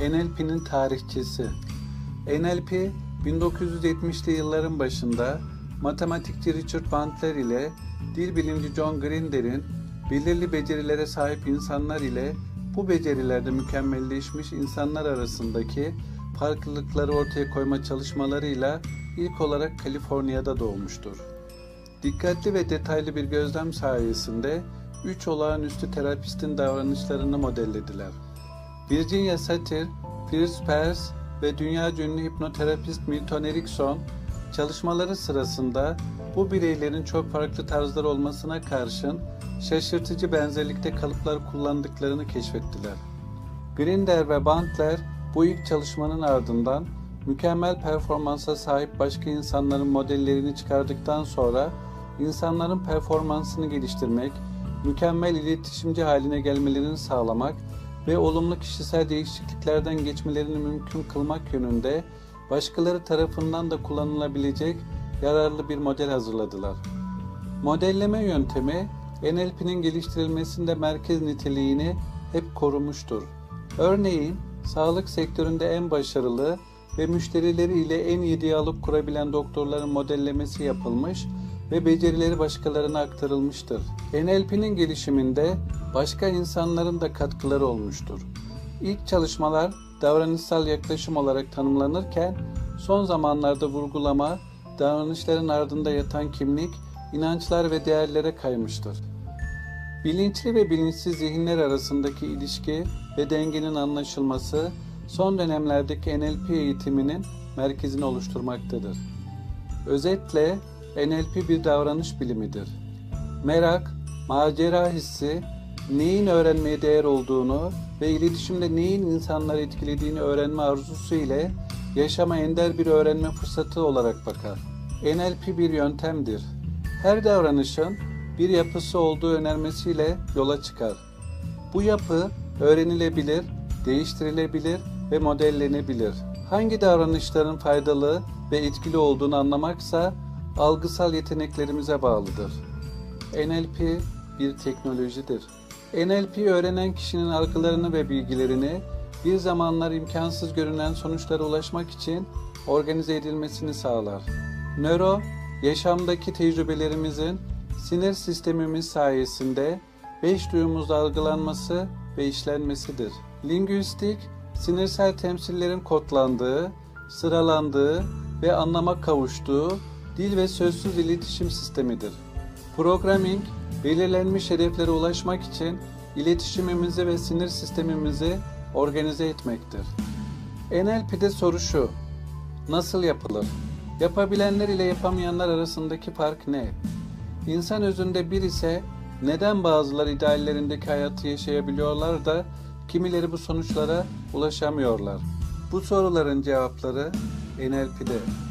NLP'nin tarihçesi. NLP 1970'li yılların başında matematikçi Richard Bandler ile dil bilimci John Grinder'in belirli becerilere sahip insanlar ile bu becerilerde mükemmelleşmiş insanlar arasındaki farklılıkları ortaya koyma çalışmalarıyla ilk olarak Kaliforniya'da doğmuştur. Dikkatli ve detaylı bir gözlem sayesinde üç olağanüstü terapistin davranışlarını modellediler. Virginia Satir, Fritz Perls ve dünya ünlü hipnoterapist Milton Erickson çalışmaları sırasında bu bireylerin çok farklı tarzlar olmasına karşın şaşırtıcı benzerlikte kalıplar kullandıklarını keşfettiler. Grinder ve Bandler bu ilk çalışmanın ardından mükemmel performansa sahip başka insanların modellerini çıkardıktan sonra insanların performansını geliştirmek, mükemmel iletişimci haline gelmelerini sağlamak ve olumlu kişisel değişikliklerden geçmelerini mümkün kılmak yönünde başkaları tarafından da kullanılabilecek yararlı bir model hazırladılar. Modelleme yöntemi NLP'nin geliştirilmesinde merkez niteliğini hep korumuştur. Örneğin sağlık sektöründe en başarılı ve müşterileri ile en iyi diyalog kurabilen doktorların modellemesi yapılmış ve becerileri başkalarına aktarılmıştır. NLP'nin gelişiminde başka insanların da katkıları olmuştur. İlk çalışmalar davranışsal yaklaşım olarak tanımlanırken son zamanlarda vurgulama, davranışların ardında yatan kimlik, inançlar ve değerlere kaymıştır. Bilinçli ve bilinçsiz zihinler arasındaki ilişki ve dengenin anlaşılması son dönemlerdeki NLP eğitiminin merkezini oluşturmaktadır. Özetle NLP bir davranış bilimidir. Merak, macera hissi, neyin öğrenmeye değer olduğunu ve iletişimde neyin insanları etkilediğini öğrenme arzusu ile yaşama ender bir öğrenme fırsatı olarak bakar. NLP bir yöntemdir. Her davranışın bir yapısı olduğu önermesiyle yola çıkar. Bu yapı öğrenilebilir, değiştirilebilir ve modellenebilir. Hangi davranışların faydalı ve etkili olduğunu anlamaksa algısal yeteneklerimize bağlıdır. NLP bir teknolojidir. NLP öğrenen kişinin algılarını ve bilgilerini bir zamanlar imkansız görünen sonuçlara ulaşmak için organize edilmesini sağlar. Nöro, yaşamdaki tecrübelerimizin sinir sistemimiz sayesinde beş duyumuzda algılanması ve işlenmesidir. Lingüistik, sinirsel temsillerin kodlandığı, sıralandığı ve anlama kavuştuğu dil ve sözsüz iletişim sistemidir. Programming, belirlenmiş hedeflere ulaşmak için iletişimimizi ve sinir sistemimizi organize etmektir. NLP'de soru şu, nasıl yapılır? Yapabilenler ile yapamayanlar arasındaki fark ne? İnsan özünde bir ise neden bazıları ideallerindeki hayatı yaşayabiliyorlar da kimileri bu sonuçlara ulaşamıyorlar? Bu soruların cevapları NLP'de.